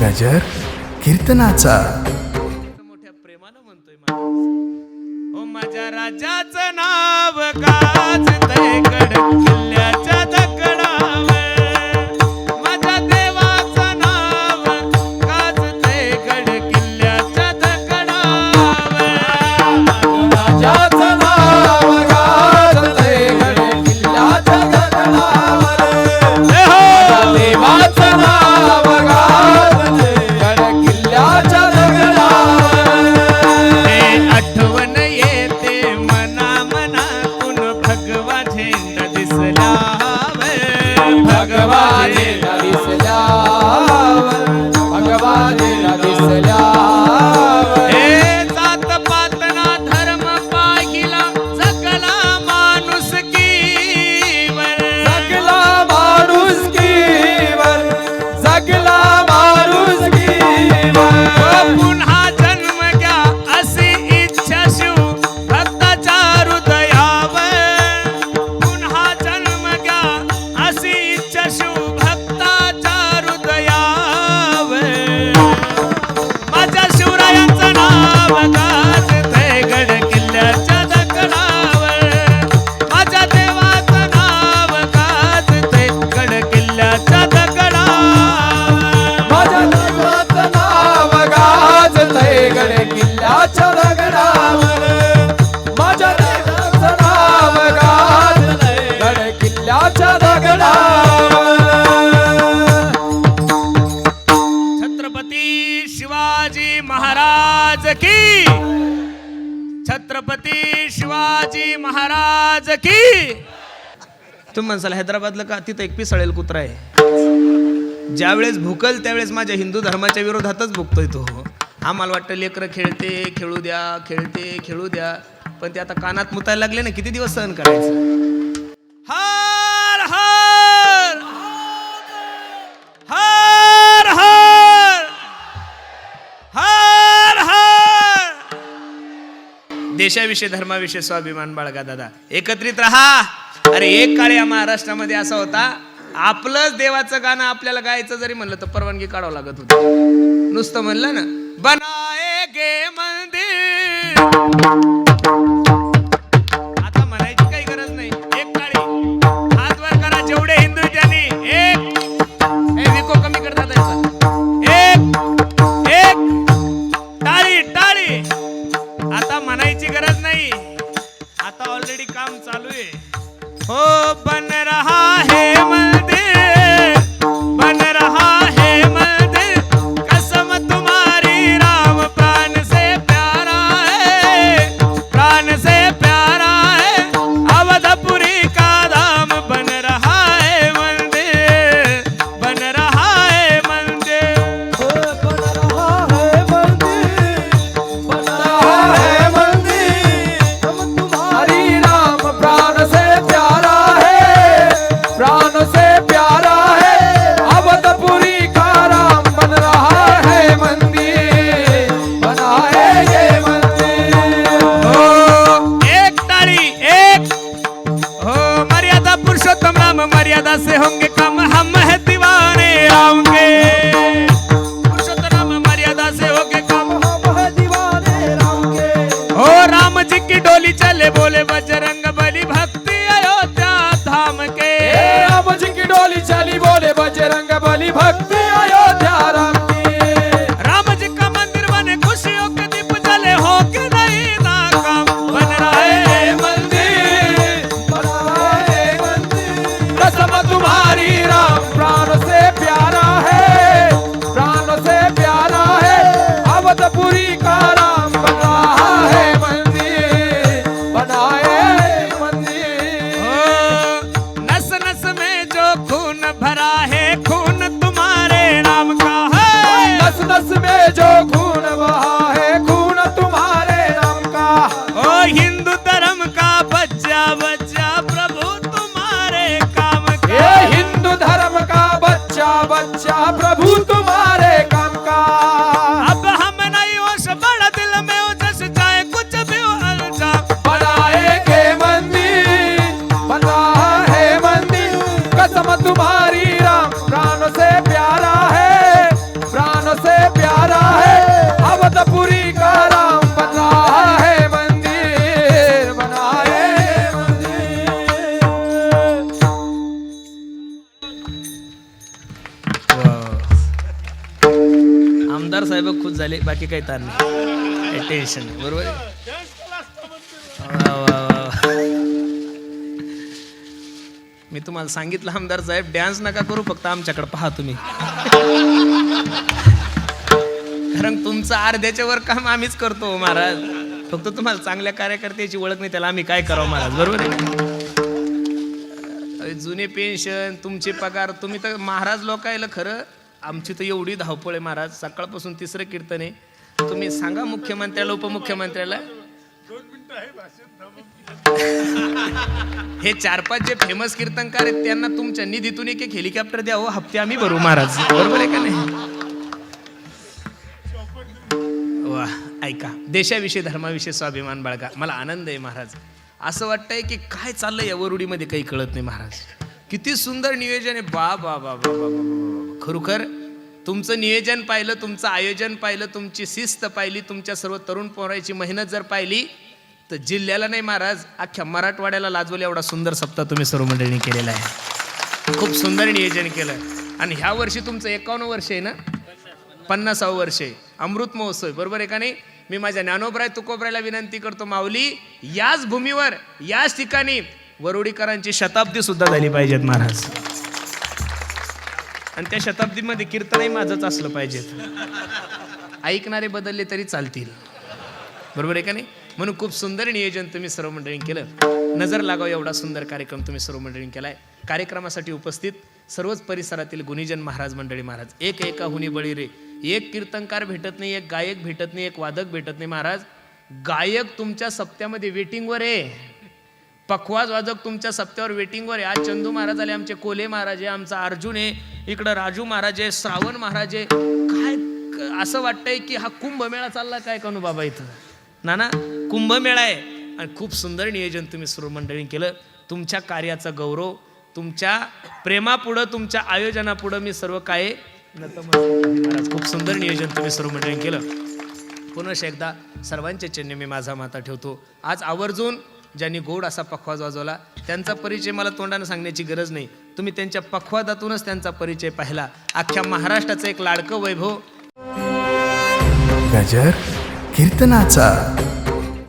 गजर कीर्तनाचा. मोठ्या प्रेमानं म्हणतोय माझ्या राजाचं नाव का? छत्रपती शिवाजी महाराज की? तुम्ही म्हणसाल हैदराबादला का? तिथं एक पिसळेल कुत्रा आहे. ज्यावेळेस भुकल त्यावेळेस माझ्या हिंदू धर्माच्या विरोधातच भुकतोय तो. आम्हाला वाटतं लेकरं खेळते खेळू द्या खेळते खेळू द्या. पण ते आता कानात मुतायला लागले ना किती दिवस सहन करायचं? देशाविषयी धर्माविषयी स्वाभिमान बाळगा दादा. एकत्रित राहा. अरे एक काळ या महाराष्ट्रामध्ये असा होता आपलंच देवाचं गाणं आपल्याला गायचं जरी म्हणलं तर परवानगी काढावं लागत होत. नुसतं म्हणलं ना बनाए गे मंदिर. प्राण से प्यारा है। अब तो अवधपुरी का राम बन रहा है मंदिर। बना है ये मंदिर। एक तारी, एक। हो मर्यादा पुरुषोत्तम राम, मर्यादा से होंगे कम हम। बोली चाली बोले बजरंग बली भक्ति Tchau, Prabuto, mano. आमदार झाले बाकी काही ताण नाही. टेन्शन नाही. बरोबर वा, वा, वा, मी तुम्हाला सांगितलं आमदार साहेब डॅन्स नका करू फक्त आमच्याकडे पहा तुम्ही. कारण तुमचं अर्ध्याच्या वर काम आम्हीच करतो हो, महाराज. फक्त तुम्हाला चांगल्या कार्यकर्त्याची ओळख नाही त्याला आम्ही काय करावं महाराज? बरोबर आहे? जुने पेन्शन तुमचे पगार तुम्ही तर महाराज लोकायला खरं? आमची तर एवढी धावपळ आहे महाराज. सकाळपासून तिसरं कीर्तन आहे. तुम्ही सांगा मुख्यमंत्र्याला उपमुख्यमंत्र्याला. हे चार पाच जे फेमस कीर्तनकार आहेत त्यांना तुमच्या निधीतून एक एक हेलिकॉप्टर द्या हप्ते आम्ही भरू महाराज. बरोबर आहे का नाही? वा ऐका. देशाविषयी धर्माविषयी स्वाभिमान बाळगा. मला आनंद आहे महाराज. असं वाटतंय की काय चाललंय या वरुडीमध्ये काही कळत नाही महाराज. किती सुंदर नियोजन आहे. बा बा बा बा बा खरोखर तुमचं नियोजन पाहिलं तुमचं आयोजन पाहिलं तुमची शिस्त पाहिली तुमच्या सर्व तरुण पोरायची मेहनत जर पाहिली तर जिल्ह्याला नाही महाराज अख्ख्या मराठवाड्याला लाजवले एवढा सुंदर सप्ताह तुम्ही सर्व मंडळींनी केलेला आहे. खूप सुंदर नियोजन केलं आणि ह्या वर्षी तुमचं एकावन्न वर्ष आहे ना? पन्नासावं वर्ष आहे. अमृत महोत्सव बरोबर आहे का नाही? मी माझ्या ज्ञानोबराय तुकोबरायला विनंती करतो माऊली याच भूमीवर याच ठिकाणी वरुडीकरांची शताब्दी सुद्धा झाली पाहिजेत महाराज. आणि त्या शताब्दीमध्ये कीर्तनही माझंच असलं पाहिजेत. ऐकणारे बदलले तरी चालतील. बरोबर आहे का नाही? म्हणून खूप सुंदर नियोजन तुम्ही सर्व मंडळींनी केलं. नजर लागाव एवढा सुंदर कार्यक्रम तुम्ही सर्व मंडळींनी केलाय. कार्यक्रमासाठी उपस्थित सर्वच परिसरातील गुणीजन महाराज मंडळी महाराज. एक एका हुनी बळी रे. एक कीर्तनकार भेटत नाही एक गायक भेटत नाही एक वादक भेटत नाही महाराज. गायक तुमच्या सप्त्यामध्ये वेटिंगवर आहे. पखवाज वाजक तुमच्या सप्त्यावर वेटिंगवर आहे. आज चंदू महाराज आले आमचे कोले महाराज आहे आमचा अर्जुन आहे इकडं राजू महाराज आहे श्रावण महाराज. आहे काय असं वाटतंय की हा कुंभमेळा चालला काय कनू बाबा इथं? ना ना कुंभमेळा आहे. आणि खूप सुंदर नियोजन तुम्ही सुरमंडळी केलं. तुमच्या कार्याचा गौरव तुमच्या प्रेमापुढं तुमच्या आयोजनापुढं मी सर्व काय महाराज खूप सुंदर नियोजन तुम्ही सुरमंडळी केलं. पुनश एकदा सर्वांचे चिन्ह मी माझा माता ठेवतो. आज आवर्जून ज्यांनी गोड असा पखवाज वाजवला त्यांचा परिचय मला तोंडानं सांगण्याची गरज नाही. तुम्ही त्यांच्या पखवादातूनच त्यांचा परिचय पाहिला. अख्ख्या महाराष्ट्राचं एक लाडकं वैभव. गजर कीर्तनाचा.